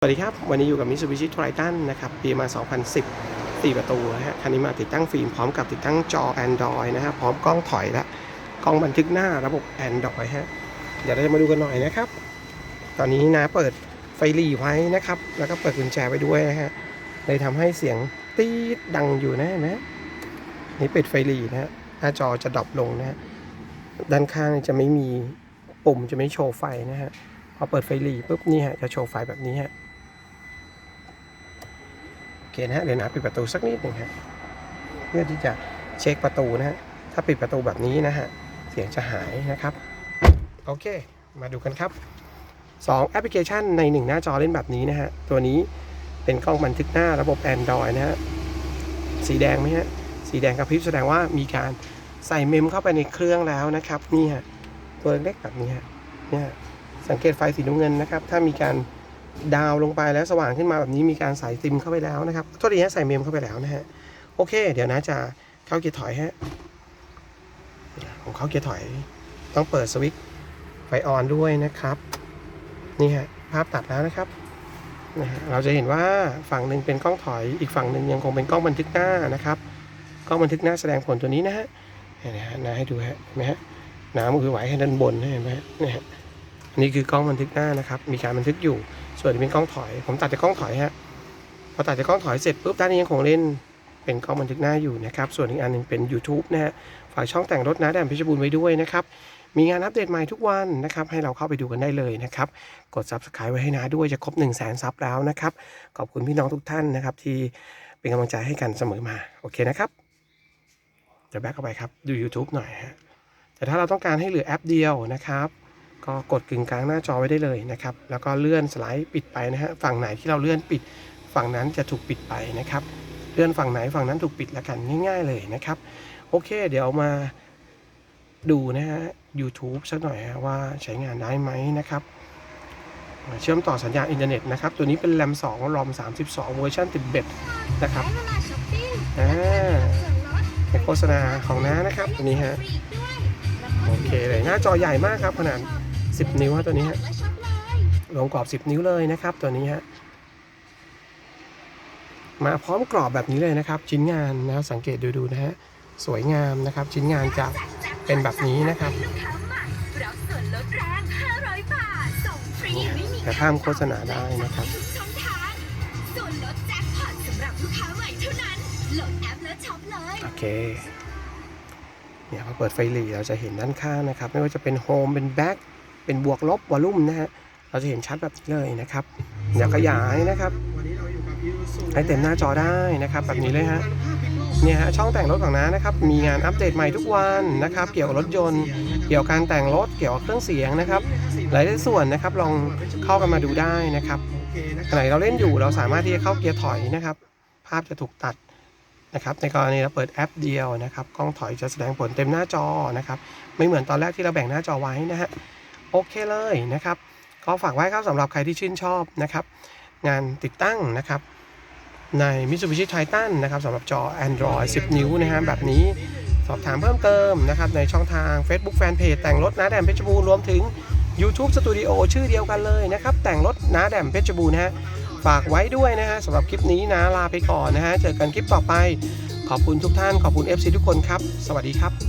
สวัสดีครับ วันนี้อยู่กับ Mitsubishi Triton นะครับ ปีมา 2010 4 ประตูนะฮะคันนี้มาติดตั้งฟิล์มพร้อมกับติดตั้งจอ Android นะฮะพร้อมกล้องถอยและกล้องบันทึกหน้าระบบ Android ฮะเดี๋ยวเราจะมาดูกันหน่อยนะครับ ตอนนี้นะเปิดไฟหลีไว้นะครับ แล้วก็เปิดกุญแจไว้ด้วยนะฮะเลยทำให้เสียงตีดดังอยู่นะเห็นไหมนี่ปิดไฟหลีนะฮะหน้าจอจะดรอปลงนะฮะด้านข้างจะไม่มีปุ่มจะไม่โชว์ไฟนะฮะพอเปิดไฟหลีปุ๊บนี่ฮะจะโชว์ไฟแบบนี้ฮะ นะฮะเดี๋ยวนะปิดประตูสักนิดหนึ่งฮะเพื่อที่จะเช็คประตูนะฮะถ้าปิดประตูแบบนี้นะฮะเสียงจะหายนะครับ โอเค มาดูกันครับ 2 แอปพลิเคชันใน 1 หน้าจอเล่นแบบนี้นะฮะตัวนี้เป็นกล้องบันทึกหน้าระบบ Android นะฮะสีแดงไหมฮะสีแดงกระพริบแสดงว่ามีการใส่เมมเข้าไปในเครื่องแล้วนะครับนี่ฮะตัวเล็กแบบนี้ฮะเนี่ยสังเกตไฟสีน้ำเงินนะครับ ถ้ามีการ ดาวลงไปแล้วสว่างขึ้นมาแบบนี้มีการใส่ซิมเข้าไปแล้วนะครับโทษทีฮะใส่เมมเข้าไปแล้วนะฮะโอเค เดี๋ยวนะจะเข้าเกียร์ถอยฮะผมเข้าเกียร์ถอย ต้องเปิดสวิตช์ไฟออนด้วยนะครับ นี่ฮะภาพตัดแล้วนะครับนะฮะเราจะเห็นว่าฝั่งหนึ่งเป็นกล้องถอยอีกฝั่งหนึ่งยังคงเป็นกล้องบันทึกหน้านะครับกล้องบันทึกหน้าแสดงผลตัวนี้นะฮะนไหมฮะนะให้ดูฮะเห็นไหมฮะน้ำมือไหวให้ด้านบนเห็นไหมฮะนี่ฮะอันนี้คือกล้องบันทึกหน้านะครับ มีการบันทึกอยู่ ส่วนนี้เป็นกล้องถอย ผมตัดจากกล้องถอยฮะพอตัดจากกล้องถอยเสร็จปุ๊บด้านนี้ยังคงเล่นเป็นกล้องบันทึกหน้าอยู่นะครับส่วนอีกอันหนึ่งเป็น YouTube นะฮะฝากช่องแต่งรถนะแดมเพชรบูรณ์ไว้ด้วยนะครับมีงานอัปเดตใหม่ทุกวันนะครับ ให้เราเข้าไปดูกันได้เลยนะครับ กด Subscribe ไว้ให้นาด้วยจะครบ 1 0 0 0 0แสนซับแล้วนะครับ ขอบคุณพี่น้องทุกท่านนะครับ ที่เป็นกำลังใจให้กันเสมอมา โอเคนะครับจะแบ็กเข้าไปครับ ดู YouTube หน่อยฮะแต่ถ้าเราต้องการให้เหลือแอปเดียวนะครับ ก็กดกึ่งกลางหน้าจอไว้ได้เลยนะครับ แล้วก็เลื่อนสไลด์ปิดไปนะฮะ ฝั่งไหนที่เราเลื่อนปิด ฝั่งนั้นจะถูกปิดไปนะครับ เลื่อนฝั่งไหนฝั่งนั้นถูกปิดแล้วกันง่าย ๆ เลยนะครับ โอเค เดี๋ยวมาดูนะฮะ YouTube สักหน่อยฮะว่าใช้งานได้ไหมนะครับ เชื่อมต่อสัญญาณอินเทอร์เน็ตนะครับ ตัวนี้เป็น RAM 2 ROM 32 เวอร์ชัน11นะครับได้เวลาช้อปปิ้งอ่าส่วนลดเป็นโฆษณาของน้านะครับตัวนี้ฮะฟรีด้วยโอเคเลยหน้าจอใหญ่มากครับขนาด 10 นิ้วฮะตัวนี้ฮะและช็อปเลยรวมกรอบ 10 นิ้วเลยนะครับ ตัวนี้ฮะมาพร้อมกรอบแบบนี้เลยนะครับ ชิ้นงานนะสังเกตดูดูๆนะฮะสวยงามนะครับ ชิ้นงานจะเป็นแบบนี้นะครับลูกค้าใหม่รับส่วนลดแรง500บาทส่งฟรีไม่มีแต่ห้ามโฆษณาได้นะครับทุกช่องทางส่วนลดแจ็คพอตสำหรับลูกค้าใหม่เท่านั้นโหลดแอปแล้วช็อปเลยโอเคเนี่ยพอเปิดไฟหลีเราจะเห็นด้านข้างนะครับ ไม่ว่าจะเป็นโฮมเป็นแบ็ค เป็นบวกลบวอลุ่มนะฮะเราจะเห็นชัดแบบนี้เลยนะครับเดี๋ยวขยายนะครับ ให้เต็มหน้าจอได้นะครับ แบบนี้เลยฮะเนี่ยฮะช่องแต่งรถของน้านะครับ มีงานอัปเดตใหม่ทุกวันนะครับ เกี่ยวกับรถยนต์ เกี่ยวกับการแต่งรถเกี่ยวกับเครื่องเสียงนะครับ หลายส่วนนะครับลองเข้ากันมาดูได้นะครับขณะเราเล่นอยู่เราสามารถที่จะเข้าเกียร์ถอยนะครับ ภาพจะถูกตัดนะครับ ในกรณีเราเปิดแอปเดียวนะครับกล้องถอยจะแสดงผลเต็มหน้าจอนะครับ ไม่เหมือนตอนแรกที่เราแบ่งหน้าจอไว้นะฮะ โอเคเลยนะครับ ก็ฝากไว้ครับสำหรับใครที่ชื่นชอบนะครับ งานติดตั้งนะครับ ใน Mitsubishi Triton นะครับสำหรับจอ Android 10 นิ้วนะฮะแบบนี้สอบถามเพิ่มเติมนะครับในช่องทาง Facebook Fanpage แต่งรถน้าแดมเพชรบูรณ์รวมถึง YouTube Studio ชื่อเดียวกันเลยนะครับ แต่งรถน้าแดมเพชรบูรณ์นะฮะฝากไว้ด้วยนะฮะสำหรับคลิปนี้นะลาไปก่อนนะฮะเจอกันคลิปต่อไป ขอบคุณทุกท่านขอบคุณ FC ทุกคนครับ สวัสดีครับ